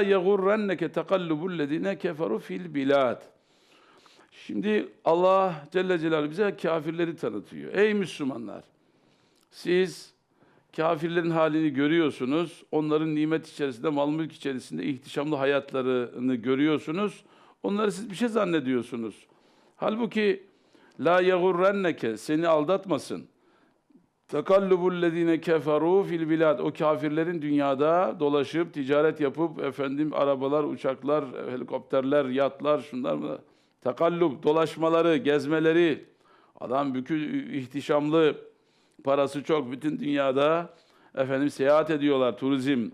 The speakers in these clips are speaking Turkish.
la yagurrenneke tekallubul lezine keferu fil bilad. Şimdi Allah Celle Celaluhu bize kafirleri tanıtıyor. Ey Müslümanlar! Siz kafirlerin halini görüyorsunuz. Onların nimet içerisinde, mal mülk içerisinde ihtişamlı hayatlarını görüyorsunuz. Onları siz bir şey zannediyorsunuz. Halbuki la yagurrenneke seni aldatmasın. Tekallubul lezine keferu fil bilad. O kafirlerin dünyada dolaşıp ticaret yapıp efendim arabalar, uçaklar, helikopterler, yatlar, şunlar mı? Tekallub dolaşmaları, gezmeleri. Adam bükü ihtişamlı, parası çok bütün dünyada efendim seyahat ediyorlar. Turizm,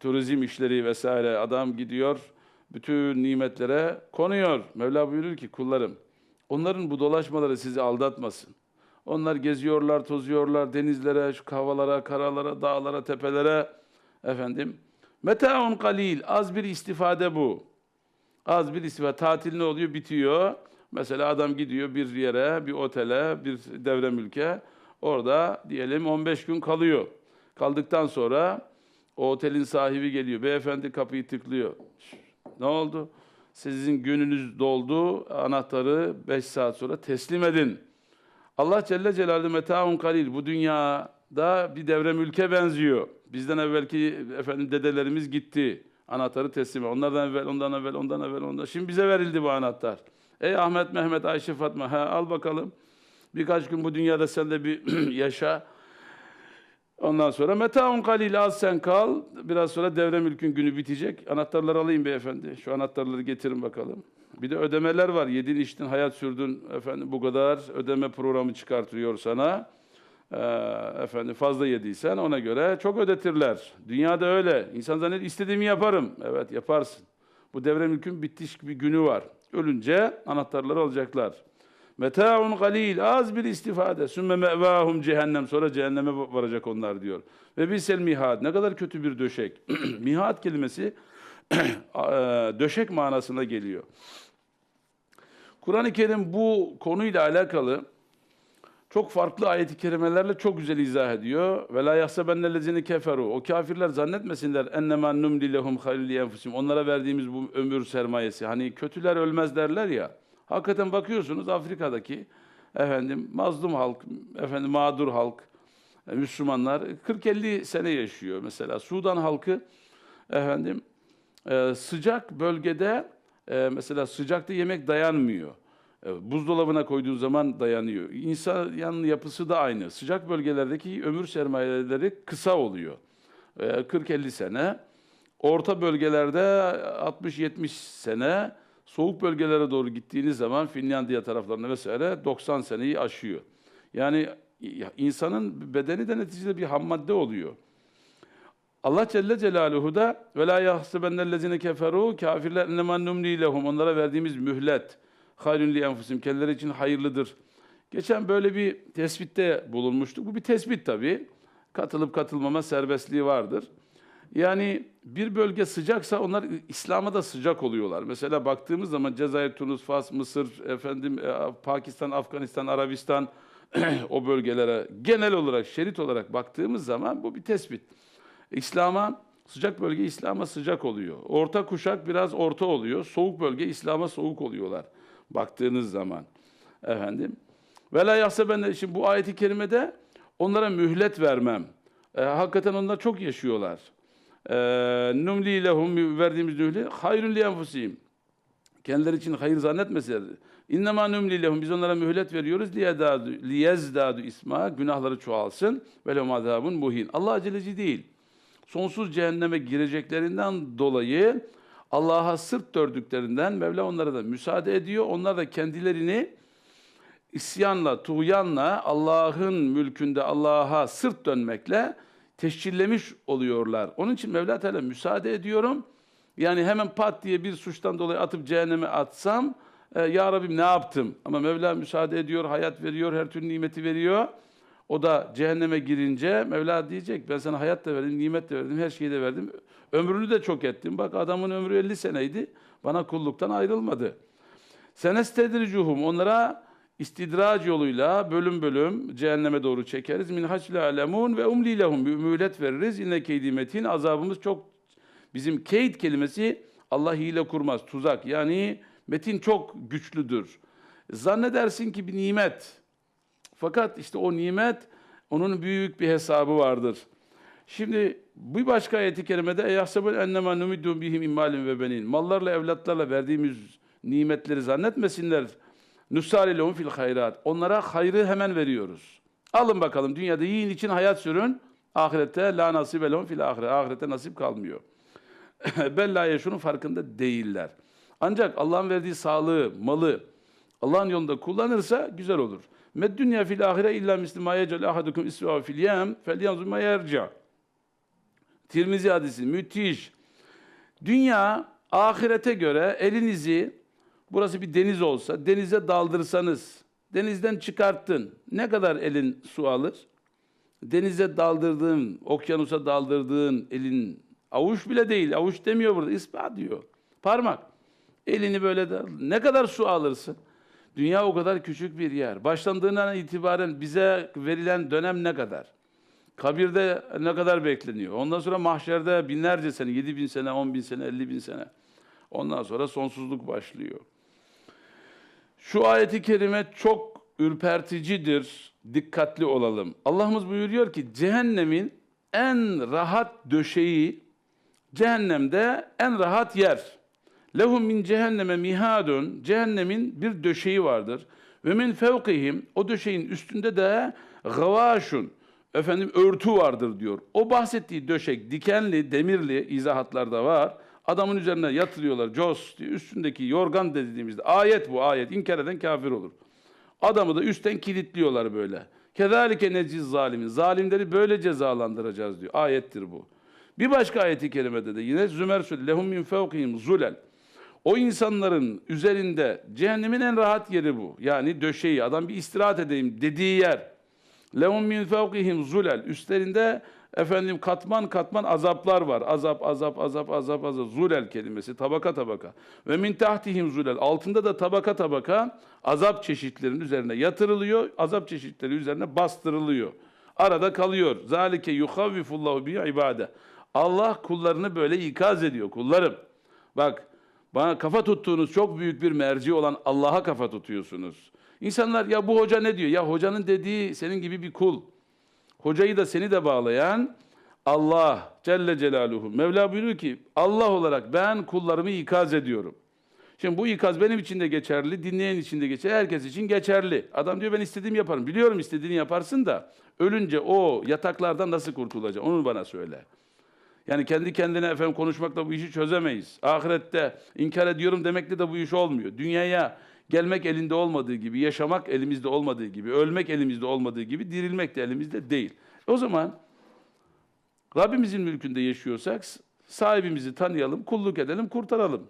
turizm işleri vesaire. Adam gidiyor bütün nimetlere konuyor. Mevla buyurur ki kullarım onların bu dolaşmaları sizi aldatmasın. Onlar geziyorlar, tozuyorlar denizlere, şu havalara, karalara, dağlara, tepelere. Efendim, metaun kalil, az bir istifade bu. Az bir istifade. Tatil ne oluyor? Bitiyor. Mesela adam gidiyor bir yere, bir otele, bir devre mülke. Orada diyelim 15 gün kalıyor. Kaldıktan sonra o otelin sahibi geliyor. Beyefendi kapıyı tıklıyor. Ne oldu? Sizin gününüz doldu. Anahtarı 5 saat sonra teslim edin. Allah Celle Celaluhu metaun kalil. Bu dünyada bir devre mülke benziyor. Bizden evvelki efendim dedelerimiz gitti. Anahtarı teslim et. Onlardan evvel, ondan evvel, ondan evvel, ondan. Şimdi bize verildi bu anahtar. Ey Ahmet, Mehmet, Ayşe, Fatma, ha, al bakalım. Birkaç gün bu dünyada sen de bir yaşa. Ondan sonra metaun kalil az sen kal. Biraz sonra devre mülkün günü bitecek. Anahtarları alayım beyefendi. Şu anahtarları getirin bakalım. Bir de ödemeler var. Yedin içtin, hayat sürdün. Efendim bu kadar ödeme programı çıkartıyor sana. Ee, efendim fazla yediysen ona göre çok ödetirler. Dünyada öyle. İnsan zannediyor istediğimi yaparım. Evet yaparsın. Bu devre mülkün bitiş bir günü var. Ölünce anahtarları alacaklar. Meta'un galil az bir istifade. Sümme mevahum cehennem. Sonra cehenneme varacak onlar diyor. Ve bisel mihad. Ne kadar kötü bir döşek. mihad kelimesi döşek manasına geliyor. Kur'an-ı Kerim bu konuyla alakalı çok farklı ayet-i kerimelerle çok güzel izah ediyor. Ve la yahsebennellezine keferu. O kafirler zannetmesinler ennema numli lehum hayrun li enfusihim. Onlara verdiğimiz bu ömür sermayesi. Hani kötüler ölmez derler ya. Hakikaten bakıyorsunuz Afrika'daki efendim mazlum halk, efendim mağdur halk, e, Müslümanlar 40-50 sene yaşıyor mesela. Sudan halkı efendim e, sıcak bölgede e, mesela sıcakta yemek dayanmıyor. E, buzdolabına koyduğun zaman dayanıyor. İnsan yapısı da aynı. Sıcak bölgelerdeki ömür sermayeleri kısa oluyor. E, 40-50 sene. Orta bölgelerde 60-70 sene. Soğuk bölgelere doğru gittiğiniz zaman Finlandiya taraflarında vesaire 90 seneyi aşıyor. Yani insanın bedeni de neticede bir ham madde oluyor. Allah Celle Celaluhu da ve la yahsebennellezine keferu kafirler ennemen numli lehum onlara verdiğimiz mühlet hayrun li enfusim kendileri için hayırlıdır. Geçen böyle bir tespitte bulunmuştuk. Bu bir tespit tabii. Katılıp katılmama serbestliği vardır. Yani bir bölge sıcaksa onlar İslam'a da sıcak oluyorlar. Mesela baktığımız zaman Cezayir, Tunus, Fas, Mısır, efendim e, Pakistan, Afganistan, Arabistan o bölgelere genel olarak şerit olarak baktığımız zaman bu bir tespit. İslam'a sıcak bölge İslam'a sıcak oluyor. Orta kuşak biraz orta oluyor. Soğuk bölge İslam'a soğuk oluyorlar. Baktığınız zaman efendim. Ve la yahseben şimdi bu ayeti kerimede onlara mühlet vermem. E, hakikaten onlar çok yaşıyorlar. E, numli lehum verdiğimiz mühlet hayrun li enfusihim. Kendileri için hayır zannetmeseler. İnnemâ numli lehum biz onlara mühlet veriyoruz liyezdâdu isma günahları çoğalsın ve lehum azabun muhin. Allah aceleci değil. Sonsuz cehenneme gireceklerinden dolayı Allah'a sırt dördüklerinden Mevla onlara da müsaade ediyor. Onlar da kendilerini isyanla, tuğyanla, Allah'ın mülkünde Allah'a sırt dönmekle teşkillemiş oluyorlar. Onun için Mevla Teala müsaade ediyorum. Yani hemen pat diye bir suçtan dolayı atıp cehenneme atsam, e, Ya Rabbim ne yaptım? Ama Mevla müsaade ediyor, hayat veriyor, her türlü nimeti veriyor. O da cehenneme girince Mevla diyecek ben sana hayat da verdim, nimet de verdim, her şeyi de verdim. Ömrünü de çok ettim. Bak adamın ömrü 50 seneydi. Bana kulluktan ayrılmadı. Senestedricuhum onlara istidrac yoluyla bölüm bölüm cehenneme doğru çekeriz. Min haçle alemun ve umli lehum bir mühlet veririz. İnne keydimetin azabımız çok Bizim keyd kelimesi Allah hile kurmaz, tuzak. Yani metin çok güçlüdür. Zannedersin ki bir nimet. Fakat işte o nimet onun büyük bir hesabı vardır. Şimdi bir başka ayeti kerimede ennema numiddu bihim immalin ve benin. Mallarla evlatlarla verdiğimiz nimetleri zannetmesinler. Lehum fil hayrat. Onlara hayrı hemen veriyoruz. Alın bakalım dünyada yiyin için hayat sürün. Ahirette la nasibe lehum fil ahire. Ahirette nasip kalmıyor. Bella şunun farkında değiller. Ancak Allah'ın verdiği sağlığı, malı Allah'ın yolunda kullanırsa güzel olur. Med dünya fil ahire illa mislima yecel ahadukum isva fil yem fel yanzur ma yerca. Tirmizi hadisi müthiş. Dünya ahirete göre elinizi burası bir deniz olsa denize daldırsanız denizden çıkarttın. Ne kadar elin su alır? Denize daldırdığın, okyanusa daldırdığın elin avuç bile değil. Avuç demiyor burada. ispat diyor. Parmak. Elini böyle de ne kadar su alırsın? Dünya o kadar küçük bir yer. Başlandığından itibaren bize verilen dönem ne kadar? Kabirde ne kadar bekleniyor? Ondan sonra mahşerde binlerce sene, yedi bin sene, on bin sene, elli bin sene. Ondan sonra sonsuzluk başlıyor. Şu ayeti kerime çok ürperticidir. Dikkatli olalım. Allah'ımız buyuruyor ki cehennemin en rahat döşeği cehennemde en rahat yer. Lehum min cehenneme mihadun. Cehennemin bir döşeği vardır. Ve min fevkihim o döşeğin üstünde de gavaşun. Efendim örtü vardır diyor. O bahsettiği döşek dikenli, demirli izahatlarda var. Adamın üzerine yatırıyorlar. Jos diye üstündeki yorgan dediğimizde ayet bu ayet. İnkar eden kafir olur. Adamı da üstten kilitliyorlar böyle. Kezalike neciz zalimin. Zalimleri böyle cezalandıracağız diyor. Ayettir bu. Bir başka ayeti kerimede de yine Zümer söyledi. Lehum min fevkihim zulel. O insanların üzerinde cehennemin en rahat yeri bu. Yani döşeği. Adam bir istirahat edeyim dediği yer. Lehum min fevkihim zulel. Üstlerinde efendim katman katman azaplar var. Azap, azap, azap, azap, azap. Zulel kelimesi tabaka tabaka. Ve min tahtihim zulel. Altında da tabaka tabaka azap çeşitlerinin üzerine yatırılıyor. Azap çeşitleri üzerine bastırılıyor. Arada kalıyor. Zalike yuhavvifullahu bi ibade. Allah kullarını böyle ikaz ediyor. Kullarım. Bak bana kafa tuttuğunuz çok büyük bir merci olan Allah'a kafa tutuyorsunuz. İnsanlar ya bu hoca ne diyor? Ya hocanın dediği senin gibi bir kul. Hocayı da seni de bağlayan Allah Celle Celaluhu. Mevla buyuruyor ki Allah olarak ben kullarımı ikaz ediyorum. Şimdi bu ikaz benim için de geçerli, dinleyen için de geçerli, herkes için geçerli. Adam diyor ben istediğimi yaparım. Biliyorum istediğini yaparsın da ölünce o yataklardan nasıl kurtulacaksın? Onu bana söyle. Yani kendi kendine efendim konuşmakla bu işi çözemeyiz. Ahirette inkar ediyorum demekle de bu iş olmuyor. Dünyaya gelmek elinde olmadığı gibi, yaşamak elimizde olmadığı gibi, ölmek elimizde olmadığı gibi dirilmek de elimizde değil. O zaman Rabbimizin mülkünde yaşıyorsak sahibimizi tanıyalım, kulluk edelim, kurtaralım.